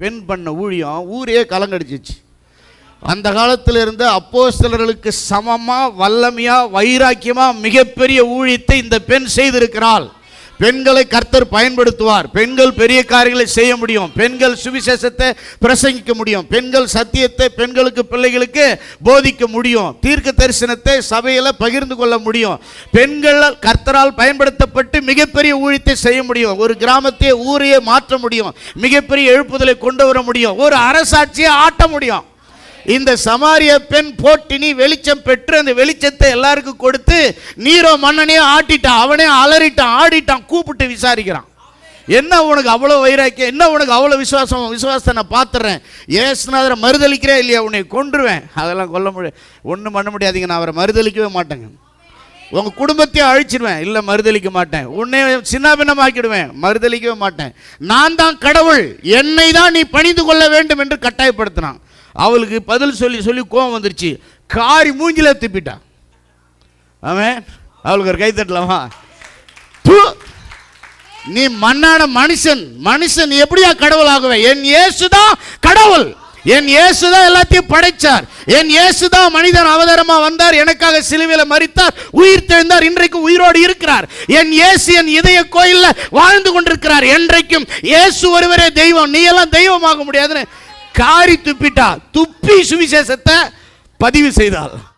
பெண் பண்ண ஊழியம் ஊரே கலங்கடிச்சிச்சு. அந்த காலத்தில் இருந்த அப்போஸ்தலர்களுக்கு சமமாக வல்லமையாக வைராக்கியமாக மிகப்பெரிய ஊழியத்தை இந்த பெண் செய்திருக்கிறாள். பெண்களை கர்த்தர் பயன்படுத்துவார். பெண்கள் பெரிய காரியங்களை செய்ய முடியும். பெண்கள் சுவிசேஷத்தை பிரசங்கிக்க முடியும். பெண்கள் சத்தியத்தை பெண்களுக்கு பிள்ளைகளுக்கு போதிக்க முடியும். தீர்க்க தரிசனத்தை சபையில் பகிர்ந்து கொள்ள முடியும். பெண்கள் கர்த்தரால் பயன்படுத்தப்பட்டு மிகப்பெரிய ஊழியத்தை செய்ய முடியும். ஒரு கிராமத்தையே ஊரையே மாற்ற முடியும். மிகப்பெரிய எழுப்புதலை கொண்டு வர முடியும். ஒரு அரசாட்சியை ஆட்ட முடியும். இந்த சமாரிய பெண் போட்டினி வெளிச்சம் பெற்று அந்த வெளிச்சத்தை எல்லாருக்கும் கொடுத்து நீரோ மன்னனே ஆட்டிட்டான் அவனே அலறிட்டான் ஆடிட்டான் கூப்பிட்டு விசாரிக்கிறான். என்ன உனக்கு அவ்வளோ வைராக்கியம்? என்ன உனக்கு அவ்வளோ விசுவாசம்? விசுவாசத்தை நான் பார்த்துறேன். ஏசுநாதரை மறுதளிக்கிறேன் இல்லையா? உன்னை கொன்றுவேன். அதெல்லாம் கொல்ல முடியாது ஒன்றும் பண்ண முடியாதீங்க. நான் அவரை மறுதளிக்கவே மாட்டேங்க. உங்கள் குடும்பத்தையும் அழிச்சிடுவேன் இல்லை மறுதளிக்க மாட்டேன். உன்னை சின்னாபின்னமாக்கிடுவேன். மறுதளிக்கவே மாட்டேன். நான் தான் கடவுள். என்னை தான் நீ பணிந்து கொள்ள வேண்டும் என்று கட்டாயப்படுத்தினான். அவளுக்கு பதில் சொல்லி சொல்லி கோவம் வந்துருச்சு. காரி மூஞ்சில திப்பிட்டான் அவன் அவளுக்கு ஒரு கை தட்டலாமா? தூ. நீ மண்ணான மனுஷன். மனுஷன் எப்படியா கடவுள் ஆகுவேன்? என் இயேசுதான் கடவுள். என் இயேசுதான் எல்லாத்தையும் படைச்சார். என் இயேசுதான் மனிதன் அவதாரமா வந்தார். எனக்காக சிலுவையில மறித்தார் உயிர் தெழுந்தார். இன்றைக்கு உயிரோடு இருக்கிறார். என் இயேசு என் இதய கோயில்ல வாழ்ந்து கொண்டிருக்கிறார். என்றைக்கும் இயேசு ஒருவரே தெய்வம். நீ எல்லாம் தெய்வமாக முடியாதுன்னு காரி துப்பிட்டா துப்பி சுவிசேஷத்தை பதிவு செய்தாள்